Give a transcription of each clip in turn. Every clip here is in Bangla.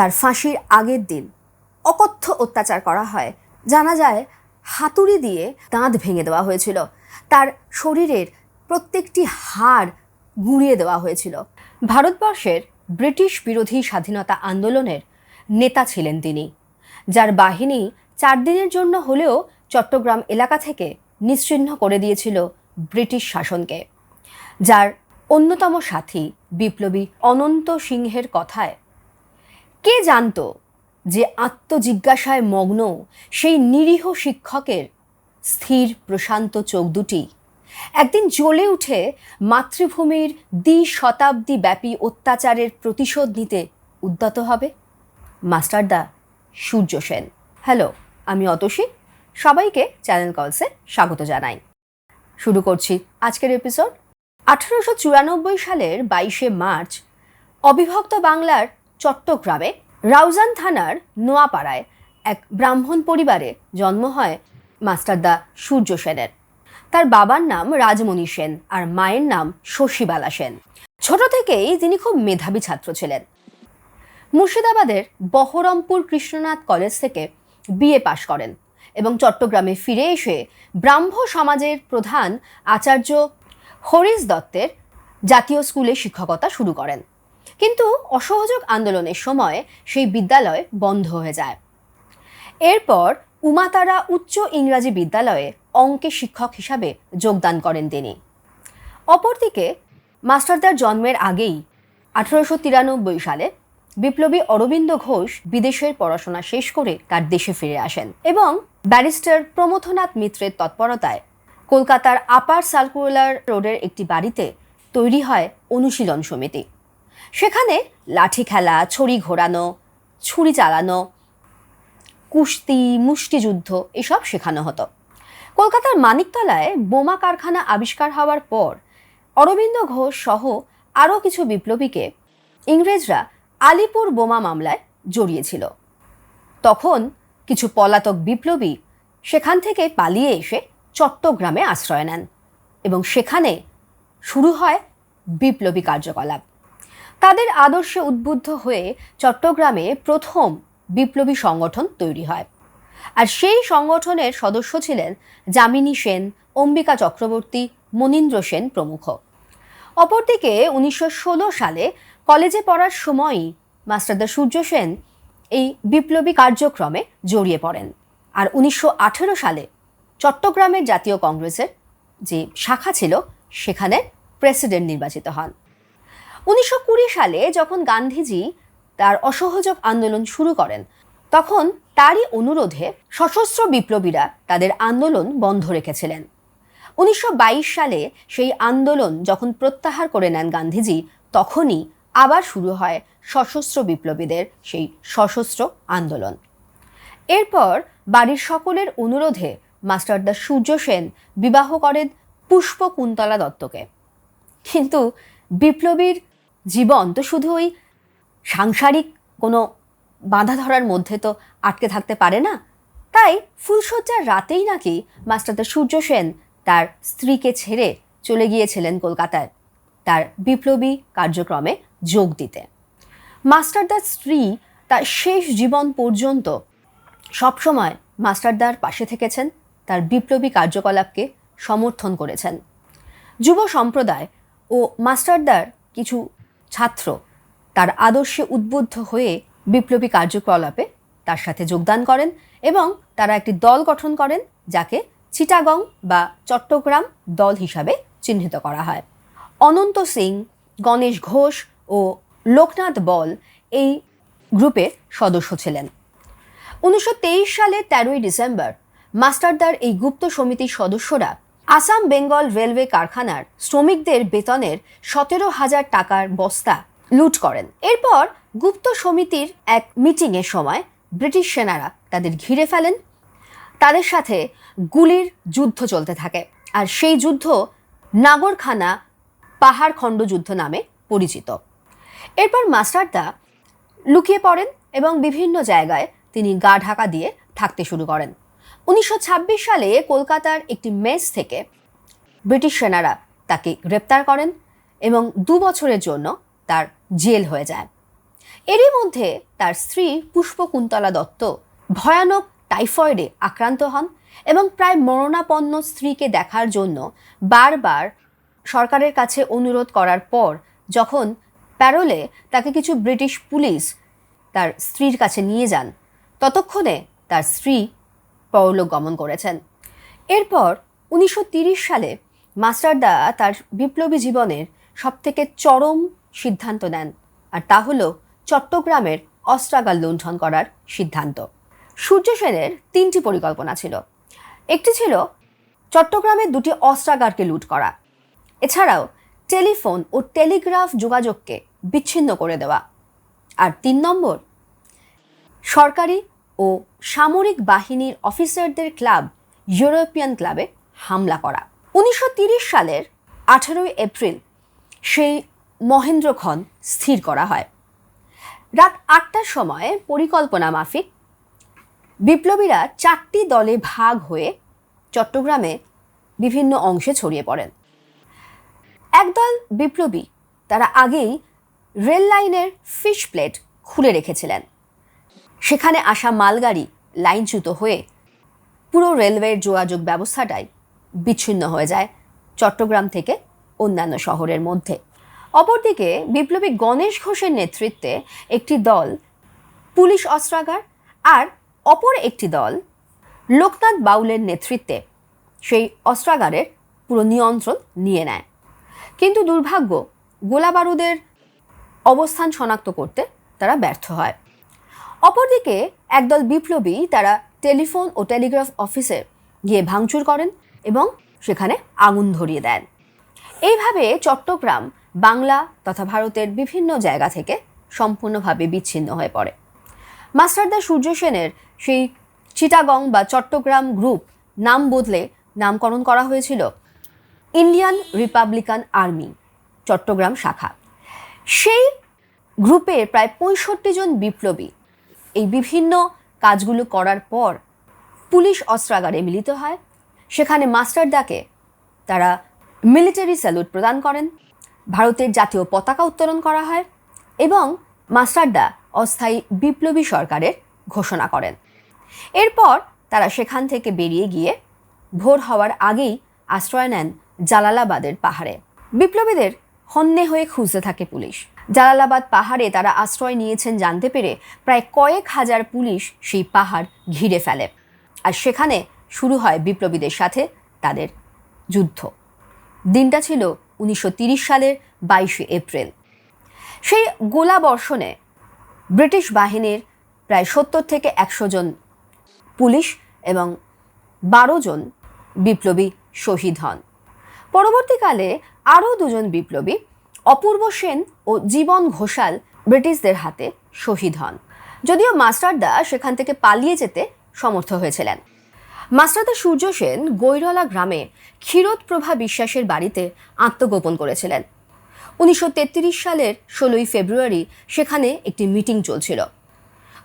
তার ফাঁসির আগের দিন অকথ্য অত্যাচার করা হয়। জানা যায়, হাতুড়ি দিয়ে দাঁত ভেঙে দেওয়া হয়েছিল। তার শরীরের প্রত্যেকটি হাড় গুঁড়িয়ে দেওয়া হয়েছিল। ভারতবর্ষের ব্রিটিশ বিরোধী স্বাধীনতা আন্দোলনের নেতা ছিলেন তিনি। যার বাহিনী চার দিনের জন্য হলেও চট্টগ্রাম এলাকা থেকে নিশ্চিহ্ন করে দিয়েছিল ব্রিটিশ শাসনকে। যার অন্যতম সাথী বিপ্লবী অনন্ত সিংহের কথায় কে জানতো যে আত্মজিজ্ঞাসায় মগ্ন সেই নিরীহ শিক্ষকের স্থির, প্রশান্ত চোখ দুটি? একদিন জ্বলে উঠে মাতৃভূমির দ্বি শতাব্দী ব্যাপী অত্যাচারের প্রতিশোধ নিতে উদ্যত হবে? মাস্টারদা সূর্য সেন। হ্যালো, আমি অতসী। সবাইকে চ্যানেল কলসে স্বাগত জানাই। শুরু করছি আজকের এপিসোড। আঠারোশো চুরানব্বই সালের বাইশে মার্চ অবিভক্ত বাংলার চট্টগ্রামে রাউজান থানার নোয়াপাড়ায় এক ব্রাহ্মণ পরিবারে জন্ম হয় মাস্টারদা সূর্য সেনের। তার বাবার নাম রাজমণি সেন আর মায়ের নাম শশীবালা সেন। ছোট থেকেই তিনি খুব মেধাবী ছাত্র ছিলেন। মুর্শিদাবাদের বহরমপুর কৃষ্ণনাথ কলেজ থেকে বিএ পাশ করেন এবং চট্টগ্রামে ফিরে এসে ব্রাহ্ম সমাজের প্রধান আচার্য হরিশ দত্তের জাতীয় স্কুলে শিক্ষকতা শুরু করেন। কিন্তু অসহযোগ আন্দোলনের সময় সেই বিদ্যালয় বন্ধ হয়ে যায়। এরপর উমাতারা উচ্চ ইংরাজি বিদ্যালয়ে অঙ্কে শিক্ষক হিসাবে যোগদান করেন তিনি। অপরদিকে মাস্টারদার জন্মের আগেই আঠারোশো তিরানব্বই সালে বিপ্লবী অরবিন্দ ঘোষ বিদেশের পড়াশোনা শেষ করে তার দেশে ফিরে আসেন এবং ব্যারিস্টার প্রমথনাথ মিত্রের তৎপরতায় কলকাতার আপার সার্কুলার রোডের একটি বাড়িতে তৈরি হয় অনুশীলন সমিতি। সেখানে লাঠি খেলা ছড়ি ঘোরানো, ছুরি চালানো, কুস্তি মুষ্টিযুদ্ধ এসব শেখানো হতো। কলকাতার মানিকতলায় বোমা কারখানা আবিষ্কার হওয়ার পর অরবিন্দ ঘোষ সহ আরও কিছু বিপ্লবীকে ইংরেজরা আলিপুর বোমা মামলায় জড়িয়েছিল। তখন কিছু পলাতক বিপ্লবী সেখান থেকে পালিয়ে এসে চট্টগ্রামে আশ্রয় নেন এবং সেখানে শুরু হয় বিপ্লবী কার্যকলাপ। তাদের আদর্শে উদ্বুদ্ধ হয়ে চট্টগ্রামে প্রথম বিপ্লবী সংগঠন তৈরি হয়। আর সেই সংগঠনের সদস্য ছিলেন যামিনী সেন, অম্বিকা চক্রবর্তী, মনীন্দ্র সেন প্রমুখ। অপরদিকে উনিশশো ষোলো সালে কলেজে পড়ার সময়ই মাস্টারদা সূর্য সেন এই বিপ্লবী কার্যক্রমে জড়িয়ে পড়েন। আর উনিশশো আঠেরো সালে চট্টগ্রামের জাতীয় কংগ্রেসের যে শাখা ছিল, সেখানে প্রেসিডেন্ট নির্বাচিত হন। উনিশশো কুড়ি সালে যখন গান্ধীজি তার অসহযোগ আন্দোলন শুরু করেন, তখন তারই অনুরোধে সশস্ত্র বিপ্লবীরা তাদের আন্দোলন বন্ধ রেখেছিলেন। উনিশশো বাইশ সালে সেই আন্দোলন যখন প্রত্যাহার করে নেন গান্ধীজি, তখনই আবার শুরু হয় সশস্ত্র বিপ্লবীদের সেই সশস্ত্র আন্দোলন। এরপর বাড়ির সকলের অনুরোধে মাস্টারদা সূর্য সেন বিবাহ করেন পুষ্প কুন্তলা দত্তকে। কিন্তু বিপ্লবীর জীবন। তো শুধু ওই সাংসারিক কোনো বাঁধা ধরার মধ্যে তো আটকে থাকতে পারে না। তাই ফুলশয্যার রাতেই নাকি মাস্টারদা সূর্য সেন তার স্ত্রীকে ছেড়ে চলে গিয়েছিলেন কলকাতায়। তার বিপ্লবী কার্যক্রমে যোগ দিতে। মাস্টারদার স্ত্রী তার শেষ জীবন পর্যন্ত সবসময় মাস্টারদার পাশে থেকেছেন, তার বিপ্লবী কার্যকলাপকে সমর্থন করেছেন। যুব সম্প্রদায় ও মাস্টারদার কিছু ছাত্র, তার আদর্শে উদ্বুদ্ধ হয়ে বিপ্লবী কার্যকলাপে তার সাথে যোগদান করেন এবং তারা একটি দল গঠন করেন যাকে চিটাগং বা চট্টগ্রাম দল হিসাবে চিহ্নিত করা হয়। অনন্ত সিং, গণেশ ঘোষ ও লোকনাথ বল এই গ্রুপের সদস্য ছিলেন। উনিশশো সালের তেরোই ডিসেম্বর মাস্টারদার এই গুপ্ত সমিতির সদস্যরা আসাম বেঙ্গল রেলওয়ে কারখানার শ্রমিকদের বেতনের সতেরো হাজার টাকার বস্তা লুট করেন। এরপর গুপ্ত সমিতির এক মিটিংয়ের সময় ব্রিটিশ সেনারা তাদের ঘিরে ফেলেন। তাদের সাথে গুলির যুদ্ধ চলতে থাকে আর সেই যুদ্ধ নাগরখানা পাহাড় খণ্ড যুদ্ধ নামে পরিচিত। এরপর মাস্টারদা লুকিয়ে পড়েন এবং বিভিন্ন জায়গায় তিনি গা ঢাকা দিয়ে থাকতে শুরু করেন। উনিশশো ছাব্বিশ সালে কলকাতার একটি মেস থেকে ব্রিটিশ সেনারা তাকে গ্রেপ্তার করেন এবং দু বছরের জন্য তার জেল হয়ে যায়। এরই মধ্যে তার স্ত্রী পুষ্পকুন্তলা দত্ত ভয়ানক টাইফয়েডে আক্রান্ত হন এবং প্রায় মরণাপন্ন স্ত্রীকে দেখার জন্য বারবার সরকারের কাছে অনুরোধ করার পর যখন প্যারোলে তাকে কিছু ব্রিটিশ পুলিশ তার স্ত্রীর কাছে নিয়ে যান, ততক্ষণে তার স্ত্রী পরলোক গমন করেছেন। এরপর উনিশশো সালে মাস্টারদা তার বিপ্লবী জীবনের সবথেকে চরম সিদ্ধান্ত নেন, আর তা হলো চট্টগ্রামের অস্ত্রাগার লুণ্ঠন করার সিদ্ধান্ত। সূর্য সেনের তিনটি পরিকল্পনা ছিল। একটি ছিল চট্টগ্রামের দুটি অস্ত্রাগারকে লুট করা। এছাড়াও টেলিফোন ও টেলিগ্রাফ যোগাযোগকে বিচ্ছিন্ন করে দেওয়া। আর তিন নম্বর, সরকারি ও সামরিক বাহিনীর অফিসারদের ক্লাব ইউরোপিয়ান ক্লাবে হামলা করা। উনিশশো সালের আঠেরোই এপ্রিল সেই মহেন্দ্রক্ষণ স্থির করা হয়। রাত আটটার সময় পরিকল্পনা মাফিক বিপ্লবীরা চারটি দলে ভাগ হয়ে চট্টগ্রামে বিভিন্ন অংশে ছড়িয়ে পড়েন। একদল বিপ্লবী তারা আগেই রেল লাইনের ফিশ প্লেট খুলে রেখেছিলেন। সেখানে আসা মালগাড়ি লাইনচ্যুত হয়ে পুরো রেলওয়ের যোগাযোগ ব্যবস্থাটাই বিচ্ছিন্ন হয়ে যায় চট্টগ্রাম থেকে অন্যান্য শহরের মধ্যে। অপরদিকে বিপ্লবী গণেশ ঘোষের নেতৃত্বে একটি দল পুলিশ অস্ত্রাগার আর অপর একটি দল লোকনাথ বাউলের নেতৃত্বে সেই অস্ত্রাগারের পুরো নিয়ন্ত্রণ নিয়ে নেয়। কিন্তু দুর্ভাগ্য, গোলাবারুদের অবস্থান শনাক্ত করতে তারা ব্যর্থ হয়। অপরদিকে একদল বিপ্লবী তারা টেলিফোন ও টেলিগ্রাফ অফিসে গিয়ে ভাঙচুর করেন এবং সেখানে আগুন ধরিয়ে দেন। এইভাবে চট্টগ্রাম, বাংলা তথা ভারতের বিভিন্ন জায়গা থেকে সম্পূর্ণভাবে বিচ্ছিন্ন হয়ে পড়ে। মাস্টারদা সূর্য সেনের সেই চিটাগং বা চট্টগ্রাম গ্রুপ নাম বদলে নামকরণ করা হয়েছিল ইন্ডিয়ান রিপাবলিকান আর্মি, চট্টগ্রাম শাখা। সেই গ্রুপের প্রায় পঁয়ষট্টি জন বিপ্লবী এই বিভিন্ন কাজগুলো করার পর পুলিশ অস্ত্রাগারে মিলিত হয়। সেখানে মাস্টারদাকে তারা মিলিটারি স্যালুট প্রদান করেন। ভারতের জাতীয় পতাকা উত্তোলন করা হয় এবং মাস্টারদা অস্থায়ী বিপ্লবী সরকারের ঘোষণা করেন। এরপর তারা সেখান থেকে বেরিয়ে গিয়ে ভোর হওয়ার আগেই আশ্রয় নেন জালালাবাদের পাহাড়ে। বিপ্লবীদের হন্যে হয়ে খুঁজতে থাকে পুলিশ। জালালাবাদ পাহাড়ে তারা আশ্রয় নিয়েছেন জানতে পেরে প্রায় কয়েক হাজার পুলিশ সেই পাহাড় ঘিরে ফেলে। আর সেখানে শুরু হয় বিপ্লবীদের সাথে তাদের যুদ্ধ। দিনটা ছিল উনিশশো সালের বাইশে এপ্রিল। সেই গোলা বর্ষণে ব্রিটিশ বাহিনীর প্রায় সত্তর থেকে একশো জন পুলিশ এবং বারো জন বিপ্লবী শহীদ হন। পরবর্তীকালে আরও দুজন বিপ্লবী অপূর্ব সেন ও জীবন ঘোষাল ব্রিটিশদের হাতে শহীদ হন। যদিও মাস্টারদা সেখান থেকে পালিয়ে যেতে সমর্থ হয়েছিলেন। মাস্টারদা সূর্য সেন গৈরলা গ্রামে ক্ষীরোদপ্রভা বিশ্বাসের বাড়িতে আত্মগোপন করেছিলেন। উনিশশো তেত্রিশ সালের ষোলোই ফেব্রুয়ারি সেখানে একটি মিটিং চলছিল।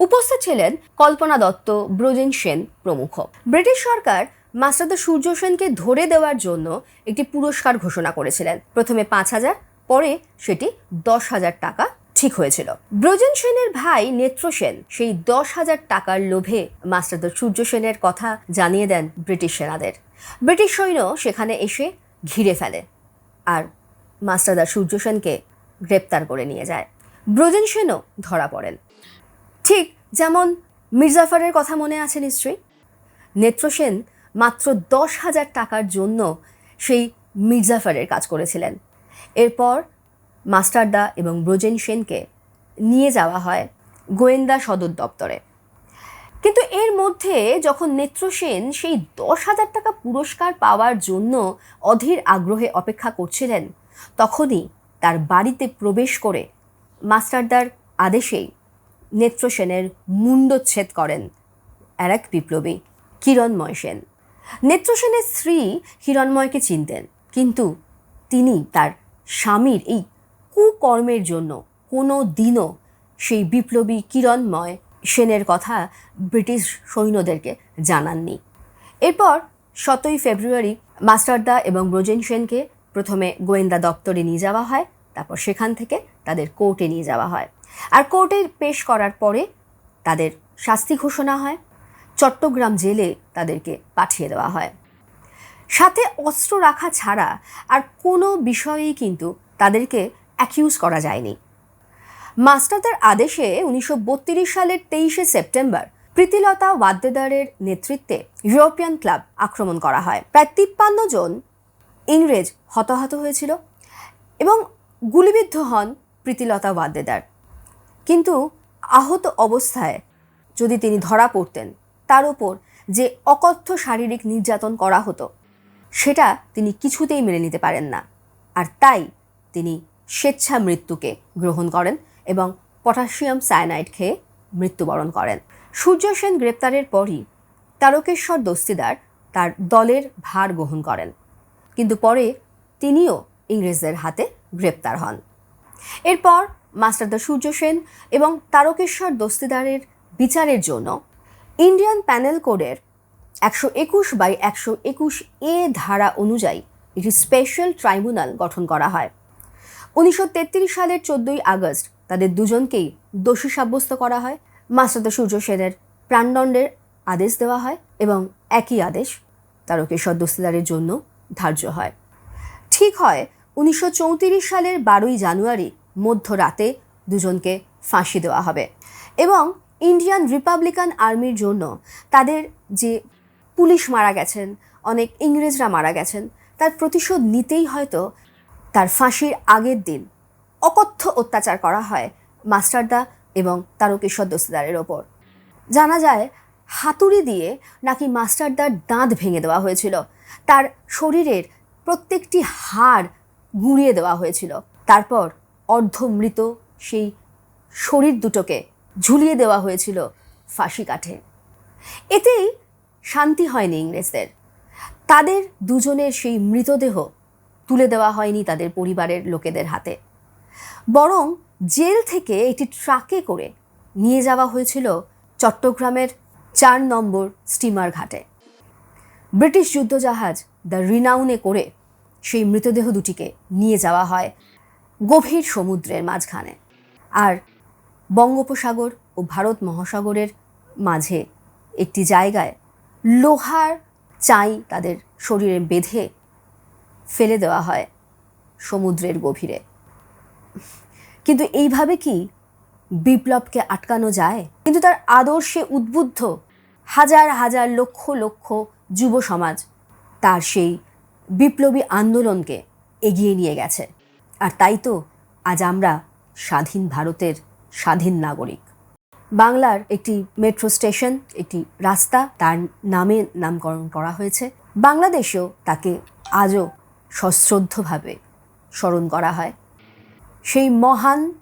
উপস্থিত ছিলেন কল্পনা দত্ত, ব্রজেন সেন প্রমুখ। ব্রিটিশ সরকার মাস্টারদা সূর্য সেনকে ধরে দেওয়ার জন্য একটি পুরস্কার ঘোষণা করেছিলেন। প্রথমে পাঁচ হাজার পরে সেটি দশ হাজার টাকা ঠিক হয়েছিল। ব্রজেন সেনের ভাই নেত্র সেন সেই দশ হাজার টাকার লোভে মাস্টারদা সূর্য সেনের কথা জানিয়ে দেন ব্রিটিশ সেনাদের। ব্রিটিশ সৈন্য সেখানে এসে ঘিরে ফেলে আর মাস্টারদা সূর্য সেনকে গ্রেপ্তার করে নিয়ে যায়। ব্রজেন সেনও ধরা পড়েন। ঠিক যেমন মির্জাফারের কথা মনে আছে নিশ্চয়ই? নেত্রসেন মাত্র দশ হাজার টাকার জন্য সেই মির্জাফারের কাজ করেছিলেন। এরপর মাস্টারদা এবং ব্রজেন সেনকে নিয়ে যাওয়া হয় গোয়েন্দা সদর দপ্তরে। কিন্তু এর মধ্যে যখন নেত্রসেন সেই দশ হাজার টাকা পুরস্কার পাওয়ার জন্য অধীর আগ্রহে অপেক্ষা করছিলেন, তখনই তার বাড়িতে প্রবেশ করে মাস্টারদার আদেশেই নেত্রসেনের মুন্ডচ্ছেদ করেন আর এক বিপ্লবী কিরণময় সেন। নেত্রসেনের স্ত্রী হিরণময়কে চিনতেন, কিন্তু তিনি তার স্বামীর এই কুকর্মের জন্য কোনো দিনও সেই বিপ্লবী কিরণময় সেনের কথা ব্রিটিশ সৈন্যদেরকে জানাননি। এরপর সতই ফেব্রুয়ারি মাস্টারদা এবং ব্রজেন সেনকে প্রথমে গোয়েন্দা দপ্তরে নিয়ে যাওয়া হয়, তারপর সেখান থেকে তাদের কোর্টে নিয়ে যাওয়া হয়। আর কোর্টে পেশ করার পরে তাদের শাস্তি ঘোষণা হয়, চট্টগ্রাম জেলে তাদেরকে পাঠিয়ে দেওয়া হয়। সাথে অস্ত্র রাখা ছাড়া আর কোনো বিষয়েই কিন্তু তাদেরকে অ্যাকিউজ করা যায়নি। মাস্টারদার আদেশে উনিশশো বত্রিশ সালের তেইশে সেপ্টেম্বর প্রীতিলতা ওয়াদ্দেদারের নেতৃত্বে ইউরোপিয়ান ক্লাব আক্রমণ করা হয়। প্রায় তিপ্পান্ন জন ইংরেজ হতাহত হয়েছিল এবং গুলিবিদ্ধ হন প্রীতিলতা ওয়াদ্দেদার। কিন্তু আহত অবস্থায় যদি তিনি ধরা পড়তেন, তার উপর যে অকথ্য শারীরিক নির্যাতন করা হতো সেটা তিনি কিছুতেই মেনে নিতে পারেন না। আর তাই তিনি স্বেচ্ছা মৃত্যুকে গ্রহণ করেন এবং পটাশিয়াম সায়ানাইড খেয়ে মৃত্যুবরণ করেন। সূর্য সেন গ্রেপ্তারের পরই তারকেশ্বর দস্তিদার তার দলের ভার গ্রহণ করেন। কিন্তু পরে তিনিও ইংরেজদের হাতে গ্রেপ্তার হন। এরপর মাস্টারদা সূর্য সেন এবং তারকেশ্বর দস্তিদারের বিচারের জন্য ইন্ডিয়ান প্যানেল কোডের একশো একুশ বাই একশো একুশ এ ধারা অনুযায়ী একটি স্পেশাল ট্রাইব্যুনাল গঠন করা হয়। উনিশশো তেত্রিশ সালের চোদ্দই আগস্ট তাদের দুজনকেই দোষী সাব্যস্ত করা হয়। মাস্টারদা সূর্য সেনের প্রাণদণ্ডের আদেশ দেওয়া হয় এবং একই আদেশ তারকেশ্বর দস্তিদারের জন্য ধার্য হয়। ঠিক হয়, উনিশশো চৌত্রিশ সালের বারোই জানুয়ারি মধ্যরাতে দুজনকে ফাঁসি দেওয়া হবে এবং ইন্ডিয়ান রিপাবলিকান আর্মির জন্য তাদের যে পুলিশ মারা গেছেন, অনেক ইংরেজরা মারা গেছেন, তার প্রতিশোধ নিতেই হয়তো তার ফাঁসির আগের দিন অকথ্য অত্যাচার করা হয় মাস্টারদা এবং তারকেশ্বর দস্তিদারের ওপর। জানা যায়, হাতুড়ি দিয়ে নাকি মাস্টারদার দাঁত ভেঙে দেওয়া হয়েছিল। তার শরীরের প্রত্যেকটি হাড় গুঁড়িয়ে দেওয়া হয়েছিল। তারপর অর্ধমৃত সেই শরীর দুটোকে ঝুলিয়ে দেওয়া হয়েছিল ফাঁসি কাঠে। এতেই শান্তি হয়নি ইংরেজদের। তাদের দুজনের সেই মৃতদেহ তুলে দেওয়া হয়নি তাদের পরিবারের লোকেদের হাতে। বরং জেল থেকে একটি ট্রাকে করে নিয়ে যাওয়া হয়েছিল চট্টগ্রামের চার নম্বর স্টিমার ঘাটে। ব্রিটিশ যুদ্ধজাহাজ দ্য রিনাউনে করে সেই মৃতদেহ দুটিকে নিয়ে যাওয়া হয় গভীর সমুদ্রের মাঝখানে। আর বঙ্গোপসাগর ও ভারত মহাসাগরের মাঝে একটি জায়গায় লোহার চাই তাদের শরীরে বেঁধে ফেলে দেওয়া হয় সমুদ্রের গভীরে। কিন্তু এইভাবে কি বিপ্লবকে আটকানো যায়? কিন্তু তার আদর্শে উদ্বুদ্ধ হাজার হাজার লক্ষ লক্ষ যুব সমাজ তার সেই বিপ্লবী আন্দোলনকে এগিয়ে নিয়ে গেছে। আর তাই তো আজ আমরা স্বাধীন ভারতের স্বাধীন নাগরিক। বাংলার একটি মেট্রো স্টেশন একটি রাস্তা, তার নামে নামকরণ করা হয়েছে। বাংলাদেশেও তাকে আজও সশ্রদ্ধভাবে স্মরণ করা হয়। সেই মহান,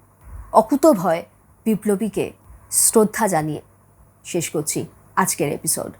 অকুতভয় বিপ্লবীকে শ্রদ্ধা জানিয়ে শেষ করছি আজকের এপিসোড